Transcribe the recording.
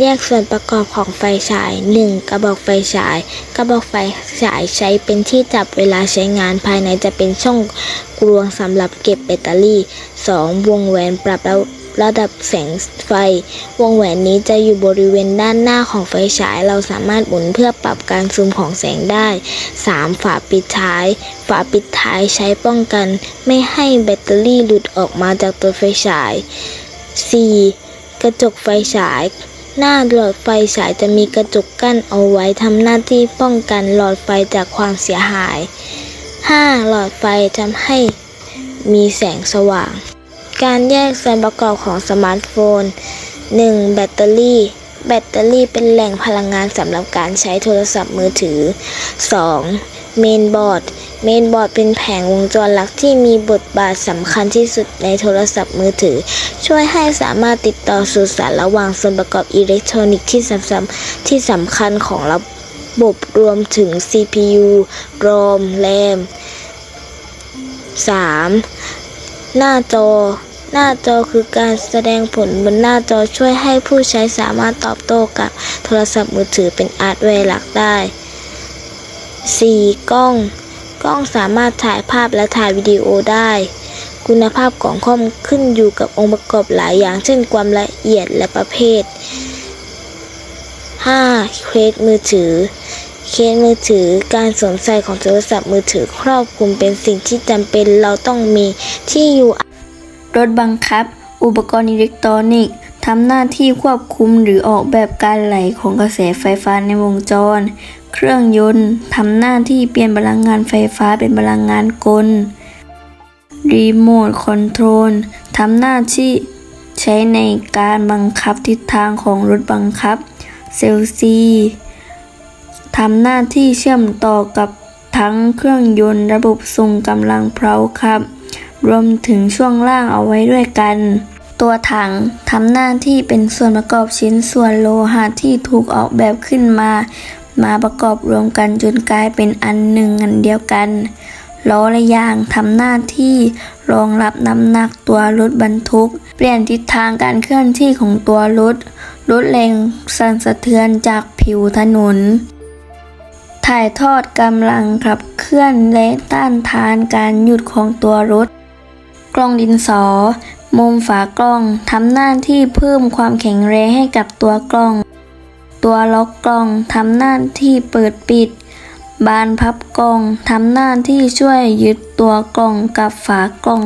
แยกส่วนประกอบของไฟฉาย 1. กระบอกไฟฉาย กระบอกไฟฉายใช้เป็นที่จับเวลาใช้งานภายในจะเป็นช่องกลวงสำหรับเก็บแบตเตอรี่ 2. วงแหวนปรับระระดับแสงไฟ วงแหวนนี้จะอยู่บริเวณด้านหน้าของไฟฉาย เราสามารถหมุนเพื่อปรับการซูมของแสงได้ 3. ฝาปิดท้าย ฝาปิดท้ายใช้ป้องกัน ไม่ให้แบตเตอรี่หลุดออกมาจากตัวไฟฉาย 4. กระจกไฟฉาย หน้าหลอดไฟฉายจะมีกระจกกั้นเอาไว้ทำหน้าที่ป้องกันหลอดไฟจากความเสียหาย 5. หลอดไฟทำให้มีแสงสว่าง การแยกส่วนประกอบของสมาร์ทโฟน 1. แบตเตอรี่ แบตเตอรี่เป็นแหล่งพลังงานสำหรับการใช้โทรศัพท์มือถือ 2. เมนบอร์ด เมนบอร์ดเป็นแผงวงจรหลักที่มีบทบาทสำคัญที่สุดในโทรศัพท์มือถือ ช่วยให้สามารถติดต่อสื่อสารระหว่างส่วนประกอบอิเล็กทรอนิกส์ที่สำคัญที่สำคัญของระบบรวมถึง CPU ROM RAM 3. หน้าจอ หน้าจอคือการแสดงผลบนหน้าจอช่วยให้ผู้ใช้สามารถตอบโต้กับโทรศัพท์มือถือเป็นอาร์ตแวร์หลักได้ 4. กล้อง ล้องสามารถถ่ายภาพและถ่ายวิดีโอได้ คุณภาพของข้อมขึ้นอยู่กับองค์ประกอบหลายอย่าง เช่นความละเอียดและประเภท 5. เคสมือถือ เคสมือถือ การสวมใส่ของโทรศัพท์มือถือครอบคลุมเป็นสิ่งที่จำเป็นเราต้องมีที่อยู่ รถบังคับ อุปกรณ์อิเล็กทรอนิกส์ ทำหน้าที่ควบคุมหรือออกแบบการไหลของกระแสไฟฟ้าในวงจร เครื่องยนต์ทำหน้าที่เปลี่ยนพลังงานไฟฟ้าเป็นพลังงานกล รีโมทคอนโทรลทำหน้าที่ใช้ในการบังคับทิศทางของรถบังคับ เซลซีทำหน้าที่เชื่อมต่อกับทั้งเครื่องยนต์ระบบส่งกำลังเพลาครับ รวมถึงช่วงล่างเอาไว้ด้วยกัน ตัวถังทำหน้าที่เป็นส่วนประกอบชิ้นส่วนโลหะที่ถูกออกแบบขึ้นมา มาประกอบรวมกันจนกลายเป็นอันหนึ่งอันเดียวกันล้อและยางทำหน้าที่รองรับน้ำหนักตัวรถบรรทุก เปลี่ยนทิศทางการเคลื่อนที่ของตัวรถลดแรงสั่นสะเทือนจากผิวถนน ถ่ายทอดกำลังขับเคลื่อนและต้านทานการหยุดของตัวรถ กล้องดินสอ มุมฝากล้องทำหน้าที่เพิ่มความแข็งแรงให้กับตัวกล้อง ตัวล็อกกล้องทำหน้าที่เปิดปิด บานพับกล้องทำหน้าที่ช่วยยึดตัวกล้องกับฝากล้อง